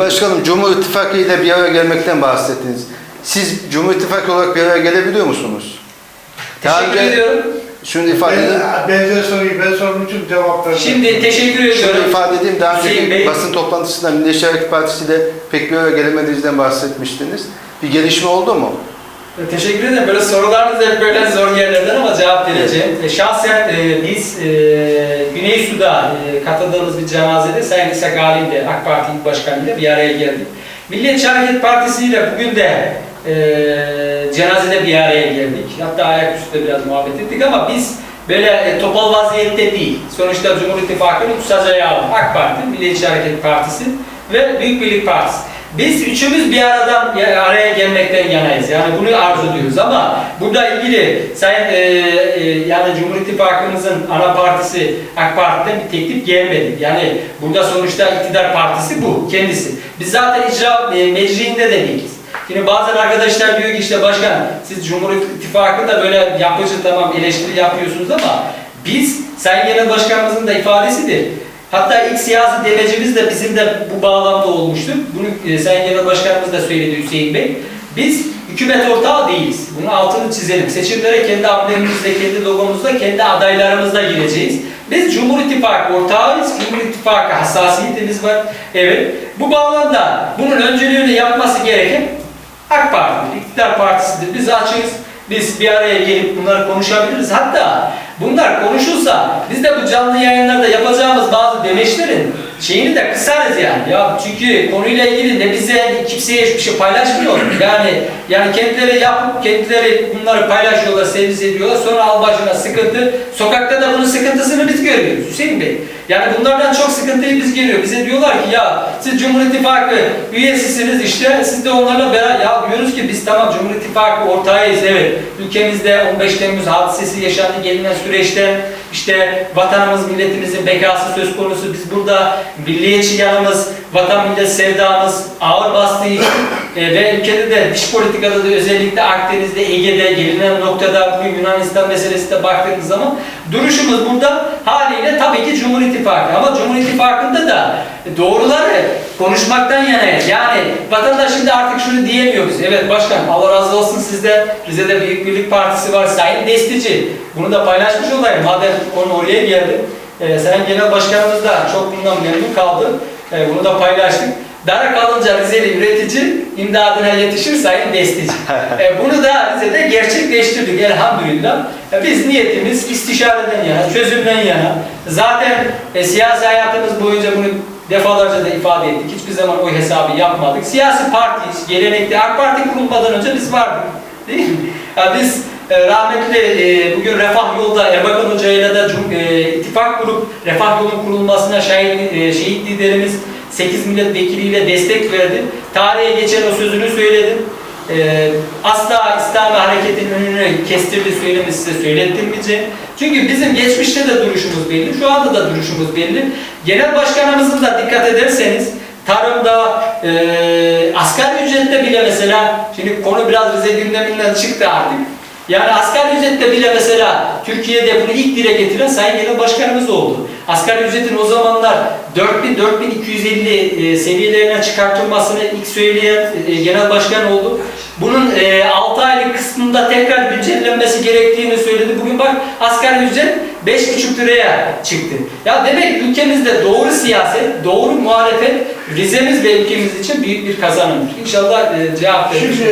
Başkanım Cumhur İttifakı ile bir araya gelmekten bahsettiniz. Siz Cumhur İttifakı olarak bir araya gelebiliyor musunuz? Daha Teşekkür önce- ediyorum. Şunu ifade edeyim. Ben, benzer soruyu ben sormuşum cevap verdim. Şimdi teşekkür ediyorum. Şunu ifade edeyim. Daha Hüseyin önceki Bey. basın toplantısında Milliyetçi Hareket Partisi ile pek bir araya gelemediğinizden bahsetmiştiniz. Bir gelişme oldu mu? Teşekkür ederim. Böyle sorularınız hep böyle zor yerlerden ama cevap vereceğim. E, Şahsen e, biz e, Güney Su'da e, katıldığımız bir cenazede Sayın İshak Alim de AK Parti İl Başkanı ile bir araya geldik. Milliyetçi Hareket Partisi ile bugün de e, cenazede bir araya geldik. Hatta ayaküstü biraz muhabbet ettik ama biz böyle e, topal vaziyette değil. Sonuçta Cumhur İttifakı'nın kutsal ayağı AK Parti, Milliyetçi Hareket Partisi ve Büyük Birlik Partisi. Biz üçümüz bir aradan ya- araya gelmekten yanayız. Yani bunu arzu ediyoruz ama burada ilgili Sayın e, e, yani Cumhur İttifakımızın ana partisi AK Parti'den bir teklif gelmedi. Yani burada sonuçta iktidar partisi bu kendisi. Biz zaten icra e, mecriğinde de değiliz. Şimdi bazen arkadaşlar diyor ki işte başkan siz Cumhur İttifakı'nda böyle yapıcı tamam eleştiri yapıyorsunuz ama biz Sayın Genel Başkanımızın da ifadesidir. Hatta ilk siyasi demecimiz de bizim de bu bağlamda olmuştur. Bunu e, Sayın Genel Başkanımız da söyledi Hüseyin Bey. Biz hükümet ortağı değiliz. Bunun altını çizelim. Seçimlere kendi amblemimizle, kendi logomuzla, kendi adaylarımızla gireceğiz. Biz Cumhur İttifakı ortağıyız. Cumhur İttifakı hassasiyetimiz var. Evet. Bu bağlamda bunun öncülüğünü yapması gereken AK Parti'dir, iktidar partisidir. Biz açığız. Biz bir araya gelip bunları konuşabiliriz. Hatta bunlar konuşulsa biz de bu canlı yayınlarda demeçlerin şeyini de kısarız yani. Ya çünkü konuyla ilgili ne bize kimseye hiçbir şey paylaşmıyor. Yani yani kendileri yapıp kendileri bunları paylaşıyorlar, servis ediyorlar. Sonra al başına sıkıntı. Sokakta da bunun sıkıntısını biz görüyoruz Hüseyin Bey. Yani bunlardan çok sıkıntıyı biz geliyor. Bize diyorlar ki ya siz Cumhur İttifakı üyesisiniz işte siz de onlarla beraber ya diyoruz ki biz tamam Cumhur İttifakı ortağıyız evet. Ülkemizde 15 Temmuz hadisesi yaşandı gelinen süreçte işte vatanımız milletimizin bekası söz konusu. Biz burada milliyetçi yanımız, vatan millet sevdamız ağır bastığı için e, ve ülkede de dış politikada da özellikle Akdeniz'de, Ege'de gelinen noktada bugün Yunanistan meselesi de baktığımız zaman duruşumuz burada haliyle tabii ki Cumhur İttifakı. Ama Cumhur İttifakı'nda da doğruları konuşmaktan yanayız. Yani vatandaş şimdi artık şunu diyemiyor bize. Evet başkan Allah razı olsun sizde. Rize'de Büyük Birlik Partisi var. Sayın Destici. Bunu da paylaşmış olayım. Madem konu oraya geldi. Ee, Sayın Genel Başkanımız da çok bundan memnun kaldı. Ee, bunu da paylaştık. Dara kalınca Rizeli üretici imdadına yetişir Sayın Destici. Ee, bunu da Rize'de gerçekleştirdik elhamdülillah. Ee, biz niyetimiz istişareden yana, çözümden yana. Zaten e, siyasi hayatımız boyunca bunu defalarca da ifade ettik. Hiçbir zaman o hesabı yapmadık. Siyasi partiyiz. Gelenekte AK Parti kurulmadan önce biz vardık. Değil mi? Ya biz e, rahmetli e, bugün Refah Yol'da Erbakan Hoca ile de e, ittifak kurup Refah Yol'un kurulmasına şahit, e, şehit liderimiz 8 milletvekiliyle destek verdi. Tarihe geçen o sözünü söyledim. E, asla İslami hareketin önünü kestirdi söylemi size söylettirmeyeceğim. Çünkü bizim geçmişte de duruşumuz belli, şu anda da duruşumuz belli. Genel başkanımızın da dikkat ederseniz tarımda, e, asgari ücrette bile mesela, şimdi konu biraz Rize gündeminden çıktı artık. Yani asgari ücrette bile mesela Türkiye'de bunu ilk dile getiren Sayın Genel Başkanımız oldu. Asgari ücretin o zamanlar 4000-4250 e, seviyelerine çıkartılmasını ilk söyleyen e, Genel Başkan oldu. Bunun e, 6 aylık kısmında tekrar güncellenmesi gerektiğini söyledi. Bugün bak asgari ücret 5,5 liraya çıktı. Ya demek ülkemizde doğru siyaset, doğru muhalefet Rize'miz ve ülkemiz için büyük bir kazanımdır. İnşallah e, cevap. Şimdi